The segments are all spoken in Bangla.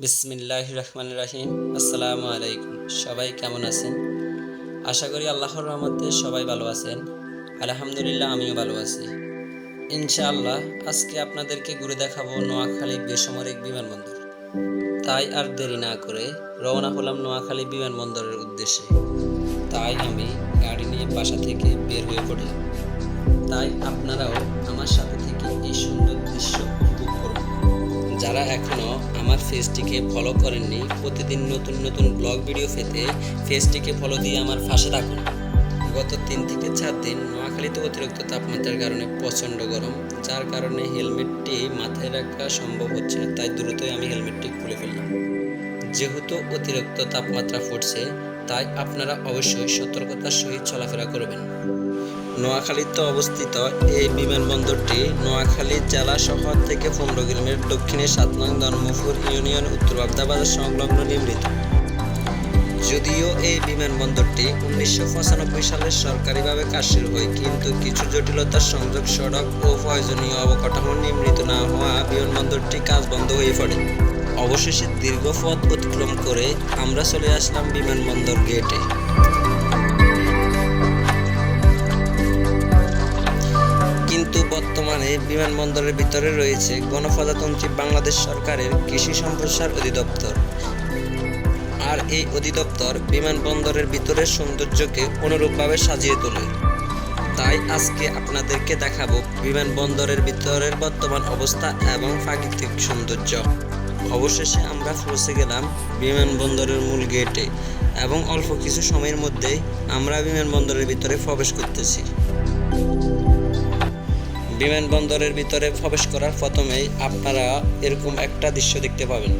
বিসমিল্লাহ রহমান রাহিম। আসসালামু আলাইকুম। সবাই কেমন আছেন? আশা করি আল্লাহর রহমতে সবাই ভালো আছেন। আলহামদুলিল্লাহ, আমিও ভালো আছি। ইনশাআল্লাহ, আজকে আপনাদেরকে ঘুরে দেখাবো নোয়াখালী বেসামরিক বিমানবন্দর। তাই আর দেরি না করে রওনা হলাম নোয়াখালী বিমানবন্দরের উদ্দেশ্যে। তাই আমি গাড়ি নিয়ে বাসা থেকে বের হয়ে পড়লাম। তাই আপনারাও আমার সাথে থেকে এই সুন্দর দৃশ্য উপভোগ করুন। যারা এখনও আমার ফেসটিকে ফলো করেননি। প্রতিদিন নতুন নতুন ব্লগ ভিডিও পেতে ফেসটিকে ফলো দিয়ে আমার পাশে থাকুন। গত তিন থেকে চার দিন নোয়াখালীতে অতিরিক্ত তাপমাত্রার কারণে প্রচণ্ড গরম, যার কারণে হেলমেটটি মাথায় রাখা সম্ভব হচ্ছে না, তাই দ্রুতই আমি হেলমেটটি খুলে ফেললাম। যেহেতু অতিরিক্ত তাপমাত্রা ফুটছে, তাই আপনারা অবশ্যই সতর্কতার সহিত চলাফেরা করবেন। নোয়াখালীতে অবস্থিত এই বিমানবন্দরটি নোয়াখালী জেলা শহর থেকে পনেরো কিলোমিটার দক্ষিণে সাত নং ধর্মপুর ইউনিয়ন উত্তর বাগদাবাজার সংলগ্ন নির্মিত যদিও এই বিমানবন্দরটি উনিশশো পঁচানব্বই সালে সরকারিভাবে কাজ হয়, কিন্তু কিছু জটিলতার সংযোগ সড়ক ও প্রয়োজনীয় অবকাঠামো নির্মিত না হওয়া বিমানবন্দরটি কাজ বন্ধ হয়ে পড়ে। অবশেষে দীর্ঘ পথ অতিক্রম করে আমরা চলে আসলাম বিমানবন্দর গেটে। বর্তমানে বিমানবন্দরের ভিতরে রয়েছে গণপ্রজাতন্ত্রী বাংলাদেশ সরকারের কৃষি সম্প্রসার অধিদপ্তর। আর এই অধিদপ্তর বিমানবন্দরের ভিতরের সৌন্দর্যকে অনুরূপভাবে সাজিয়ে তোলে। তাই আজকে আপনাদেরকে দেখাবো বিমানবন্দরের ভিতরের বর্তমান অবস্থা এবং প্রাকৃতিক সৌন্দর্য। অবশেষে আমরা পৌঁছে গেলাম বিমানবন্দরের মূল গেটে এবং অল্প কিছু সময়ের মধ্যেই আমরা বিমানবন্দরের ভিতরে প্রবেশ করতেছি। বিমানবন্দরের ভিতরে প্রবেশ করার প্রথমেই আপনারা এরকম একটা দৃশ্য দেখতে পাবেন।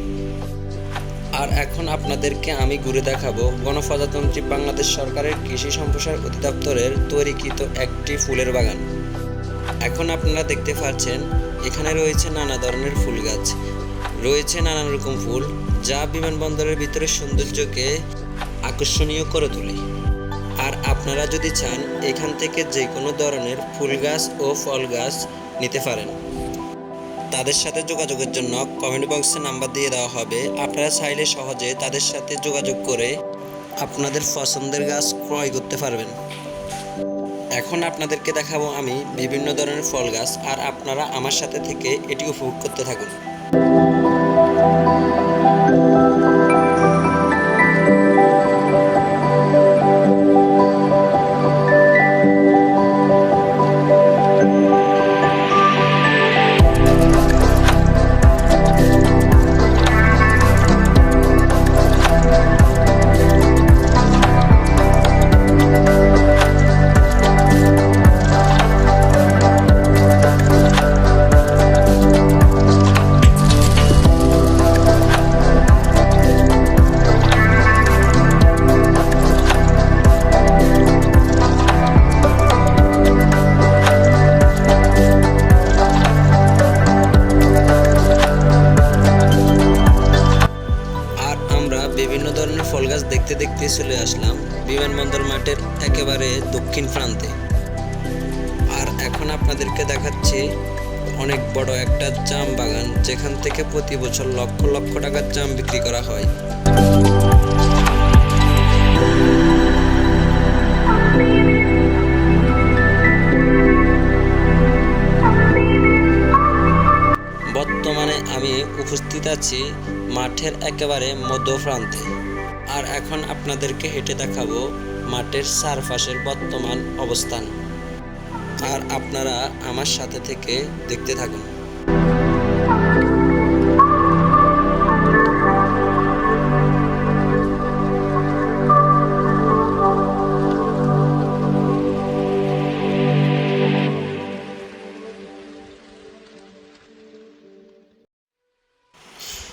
আর এখন আপনাদেরকে আমি ঘুরে দেখাবো গণপ্রজাতন্ত্রী বাংলাদেশ সরকারের কৃষি সম্প্রসার অধিদপ্তরের তৈরিকৃত একটি ফুলের বাগান। এখন আপনারা দেখতে পাচ্ছেন, এখানে রয়েছে নানা ধরনের ফুল গাছ। রয়েছে নানান রকম ফুল যা বিমানবন্দরের ভিতরে সৌন্দর্যকে আকর্ষণীয় করে তোলে। আর আপনারা যদি চান, এখান থেকে যে কোনো ধরনের ফুল গাছ ও ফল গাছ নিতে পারেন। তাদের সাথে যোগাযোগের জন্য কমেন্ট বক্সে নাম্বার দিয়ে দেওয়া হবে। আপনারা চাইলে সহজে তাদের সাথে যোগাযোগ করে আপনাদের পছন্দের গাছ ক্রয় করতে পারবেন। এখন আপনাদেরকে দেখাবো আমি বিভিন্ন ধরনের ফল গাছ, আর আপনারা আমার সাথে থেকে এটি উপভোগ করতে থাকুন। বিমানবন্দর মাঠের একেবারে দক্ষিণ প্রান্তে। আর এখন আপনাদেরকে দেখাচ্ছি অনেক বড় একটা জাম বাগান, যেখান থেকে প্রতি বছর লক্ষ লক্ষ টাকার জাম বিক্রি করা হয়। বর্তমানে আমি উপস্থিত আছি মাঠের একেবারে মধ্য প্রান্তে আর এখন আপনাদেরকে হেঁটে দেখাবো মাঠের চারপাশের বর্তমান অবস্থান। আর আপনারা আমার সাথে থেকে দেখতে থাকুন।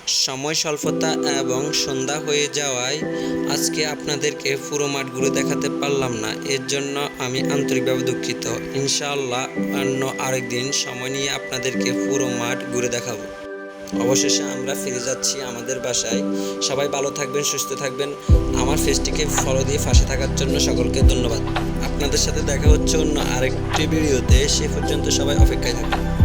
সময় স্বল্পতা এবং সন্ধ্যা হয়ে যাওয়ায় আজকে আপনাদেরকে পুরো মাঠ ঘুরে দেখাতে পারলাম না। এর জন্য আমি আন্তরিকভাবে দুঃখিত। ইনশাআল্লাহ অন্য আরেকদিন সময় নিয়ে আপনাদেরকে পুরো মাঠ ঘুরে দেখাবো। অবশেষে আমরা ফিরে যাচ্ছি আমাদের বাসায়। সবাই ভালো থাকবেন, সুস্থ থাকবেন। আমার ফেসটিকে ফলো দিয়ে ফাঁসে থাকার জন্য সকলকে ধন্যবাদ। আপনাদের সাথে দেখা হচ্ছে অন্য আরেকটি ভিডিওতে। সে পর্যন্ত সবাই অপেক্ষায় থাকবেন